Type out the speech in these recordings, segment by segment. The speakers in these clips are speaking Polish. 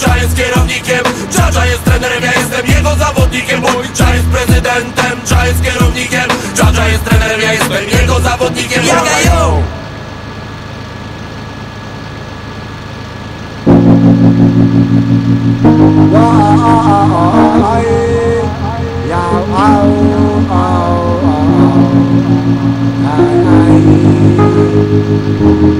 Cza jest kierownikiem, Cza, Cza jest trenerem Ja jestem jego zawodnikiem Mój Cza jest prezydentem, Cza jest kierownikiem Cza, Cza jest trenerem Ja jestem jego zawodnikiem Jaga yo! Z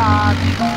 Ah,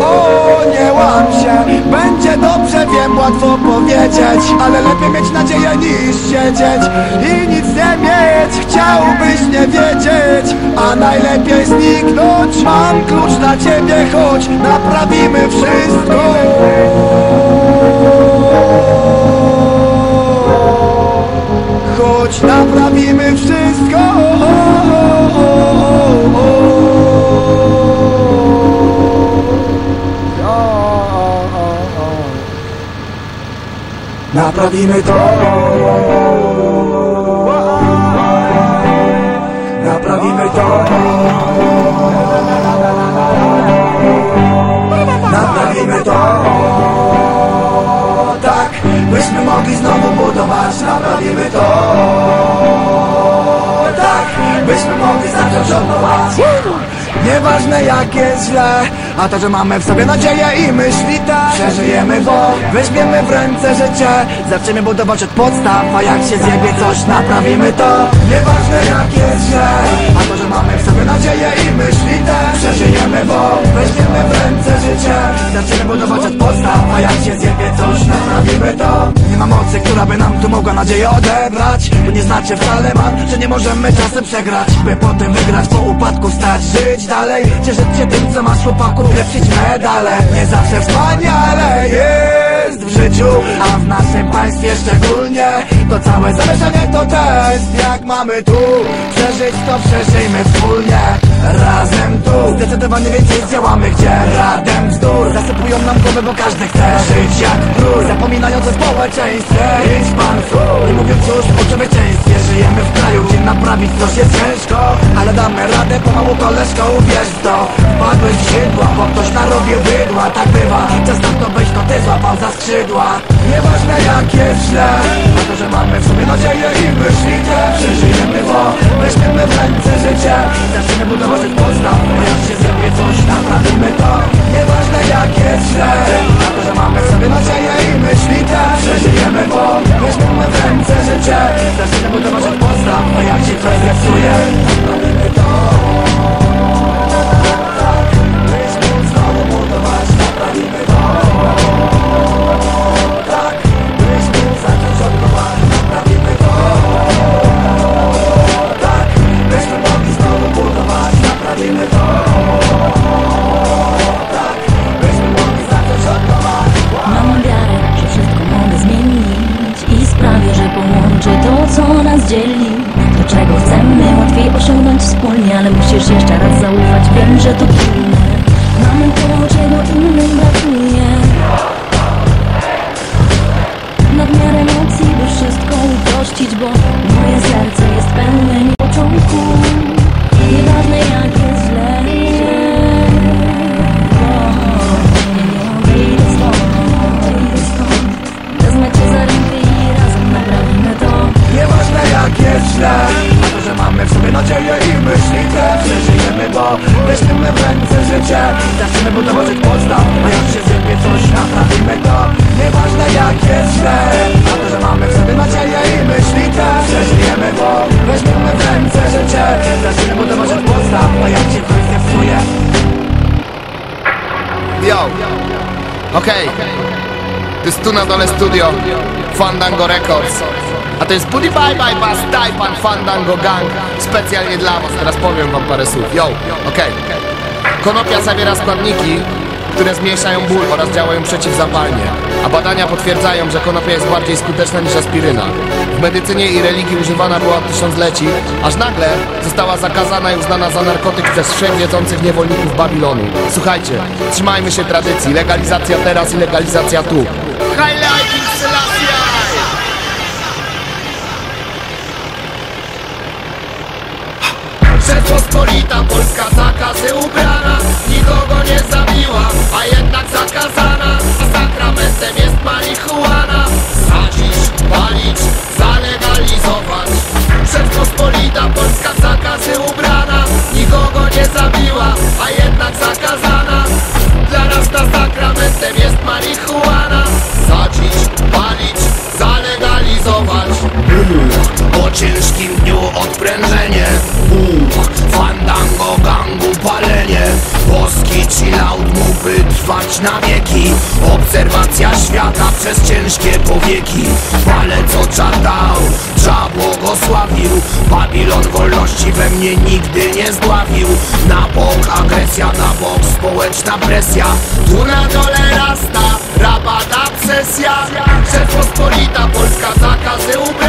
O, nie łam się, będzie dobrze, wiem, łatwo powiedzieć Ale lepiej mieć nadzieję niż siedzieć i nic nie mieć. Chciałbyś nie wiedzieć, a najlepiej zniknąć. Mam klucz dla ciebie, choć naprawimy wszystko Naprawimy to. Naprawimy to. Naprawimy to. Tak, byśmy mogli znowu budować. Naprawimy to. Tak, byśmy mogli zacząć od nowa Nieważne jak jest źle A to, że mamy w sobie nadzieję i myśli te. Przeżyjemy, bo weźmiemy w ręce życie. Zaczniemy budować od podstaw A jak się zjebie coś, naprawimy to. Nieważne jak jest źle mocy, która by nam tu mogła nadzieję odebrać. To nie znaczy wcale man, że nie możemy czasem przegrać. By potem wygrać, po upadku stać, żyć dalej. Cieszyć się tym, co masz chłopaków, lepszyć medale. Nie zawsze wspaniale jest w życiu A w naszym państwie szczególnie To całe zamieszanie to test. Jak mamy tu przeżyć, to przeżyjmy wspólnie. Razem tu Zdecydowanie więcej zdziałamy, gdzie radem bzdur Zasypują nam głowę, bo każdy chce żyć jak król. Zapominając o społeczeństwie Idź pan w Nie mówiąc już o człowieczeństwie Żyjemy w kraju, gdzie naprawić coś jest ciężko Ale damy radę pomału koleżko, uwierz w to. Wpadłeś w źródła, bo ktoś narobił bydła. Tak bywa, czas na to być, to ty złapał za skrzydła. Nieważne jak jest źle A to, że mamy w sobie nadzieję i myśli te Przeżyjemy, bo weźmiemy w ręce życie. Zaczniemy budować od podstaw Bo jak się zrobię coś, naprawimy to. Nieważne jak jest źle A to, że mamy w sobie Ale musisz jeszcze raz zaufać, wiem, że to trudne. Mamy to, czego innym brakuje. Nadmiar emocji, by wszystko uprościć Bo moje serce jest pełne niepoczątku Nieważne jak jest źle. Nieważne jak jest źle. To, że mamy w sobie nadzieję i Zaczniemy budować od podstaw A jak się zjebie coś, naprawimy to. Nieważne jak jest źle A to, że mamy w sobie nadzieję i myśli te. Przeżyjemy, bo weźmiemy w ręce życie Zaczniemy budować od podstaw A jak się coś zepsuje. Yo, okej. To jest tu na dole studio. Fandango Records A to jest Buddy Bye Bye Bass Taipan Fandango Gang. Specjalnie dla was, teraz powiem wam parę słów. Yo, okej. Konopia zawiera składniki, które zmniejszają ból oraz działają przeciwzapalnie. A badania potwierdzają, że konopia jest bardziej skuteczna niż aspiryna. W medycynie i religii używana była od tysiącleci Aż nagle została zakazana i uznana za narkotyk przez wszechwiedzących niewolników Babilonu. Słuchajcie, trzymajmy się tradycji. Legalizacja teraz i legalizacja tu. Highlighting zakazy ubrana Nikogo nie zabiła, a jednak zakazana. A sakramentem jest marihuana. Sadzić, palić, zalegalizować. Rzeczpospolita Polska zakazy ubrana. Nikogo nie zabiła, a jednak zakazana. Dla nas na sakramentem jest marihuana. Sadzić, palić, zalegalizować. Po ciężkim dniu odprężenie. Bóg, fandango, gangu, palenie. Boski chillout mógłby trwać na wieki. Obserwacja świata przez ciężkie powieki. Palec ocza dał, Cza błogosławił. Babilon wolności we mnie nigdy nie zdławił. Na bok agresja, na bok społeczna presja. Tu na dole rasta, rabata obsesja. Rzeczpospolita Polska zakazy ubrana